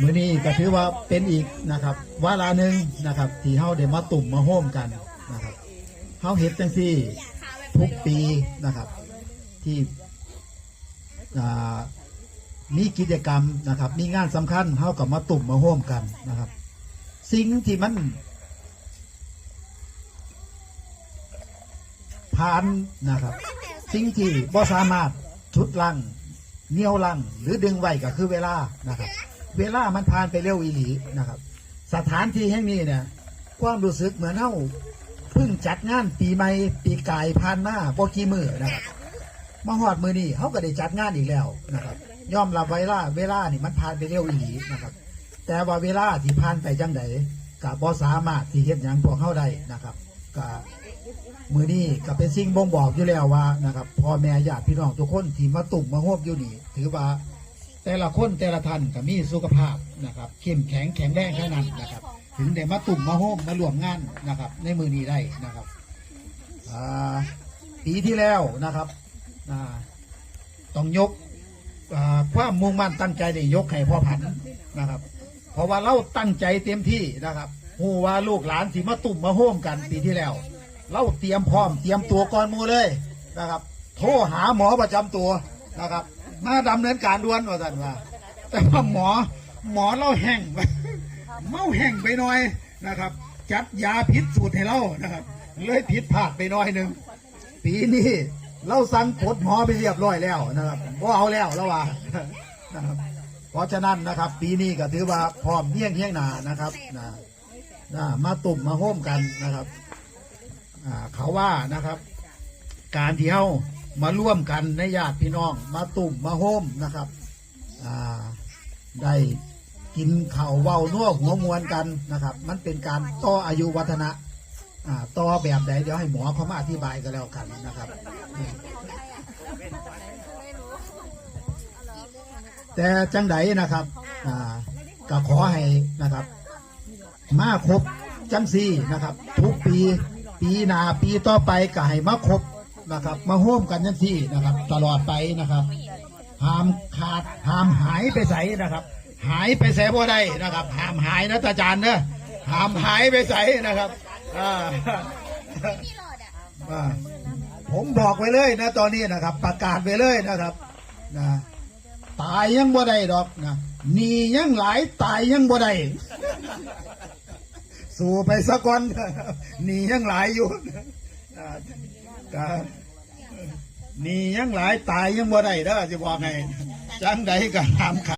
มือนี้ก็ถือว่าเป็นอีกนะครับวาระหนึ่งนะครับ ที่เฮาได้มาตุ่มมาโฮมกันนะครับเฮาเฮ็ดจังซี่ทุกปีนะครับ ที่มีกิจกรรมนะครับ มีงานสำคัญเฮากับมาตุ่มมาโฮมกันนะครับ สิ่งที่มัน ผ่านนะครับ สิ่งที่บ่สามารถชุดลัง เหนี่ยวลังหรือดึงไว้ก็คือเวลานะครับ เวลามันผ่านไปเร็วอีหลีนะครับ สถานที่แห่งนี้เนี่ยความรู้สึกเหมือนเฮาเพิ่งจัดงานปีใหม่ปีกายผ่านมาบ่กี่มือนะครับมาฮอดมือนี้เขาก็ได้จัดงานอีกแล้วนะครับยอมรับเวลาเวลานี่มันผ่านไปเร็วอีหลีนะครับ แต่ว่าเวลาที่ผ่านไปจังไดก็บ่สามารถที่เฮ็ดหยังพวกเข้าได้นะครับ ก็มือนี้ก็เป็นสิ่งบ่งบอกอยู่แล้วว่านะครับพ่อแม่ญาติพี่น้องทุกคนที่มาตุ่มมาโฮบอยู่นี่ถือว่า แต่ละคนแต่ละท่านก็มีสุขภาพนะครับเข้มแข็งแข็งแรงแค่นั้นนะครับ ถึงได้มาตุ่มมาโฮมมารวมงานนะครับ ในมือนี้ได้นะครับปีที่แล้วนะครับต้องยกความมุ่งมั่นตั้งใจได้ยกให้พ่อพันนะครับ เพราะว่าเราตั้งใจเต็มที่นะครับ หูว่าลูกหลานสิมาตุ่มมาโฮมกันปีที่แล้ว เราเตรียมพร้อมเตรียมตัวก่อนมูเลยนะครับ โทรหาหมอประจำตัวนะครับ มาดำเนินการด่วนว่าสันว่า แต่ว่าหมอหมอเราแห้งไปเมาแห้งไปหน่อยนะครับ จัดยาพิษสูตรให้เรานะครับ เลยผิดพลาดไปหน่อยหนึ่งปีนี้เราสั่งกดหมอไปเรียบร้อยแล้วนะครับว่าเอาแล้วแล้วว่านะครับเพราะฉะนั้นนะครับ ปีนี้ก็ถือว่าพร้อมเที่ยงเที่ยงหนานะครับนะ มาตุ่มมาโฮมกันนะครับเขาว่านะครับ การที่เฮามาร่วมกันในญาติพี่น้อง มาตุ่มมาโฮมนะครับได้กินเข่าเว้านัวหัวมวนกันนะครับ มันเป็นการต่ออายุวัฒนะต่อแบบใดเดี๋ยวให้หมอเขามาอธิบายกันแล้วกันนะครับ แต่จังไดนะครับก็ขอให้นะครับ มาครบจังซี่นะครับ ทุกปีปีหนาปีต่อไปก็ให้มาครบนะครับ มาโฮมกันจังซี่นะครับ ตลอดไปนะครับห้ามขาดห้ามหายไปใส่นะครับ หายไปใส่บ่ได้นะครับห้ามหายนะตาจารย์เนอะห้ามหายไปใส่นะครับอ่าอ่าผมบอกไว้เลยนะตอนนี้นะครับ ประกาศไว้เลยนะครับนะตายยังบ่ได้ดอกนะหนียังหลายตายยังบ่ได้ สู่ไปสักวันหนียังหลายอยู่หนียังหลายตายยังบ่ได้เด้อจะบอกไงจังใดก็ถามข่า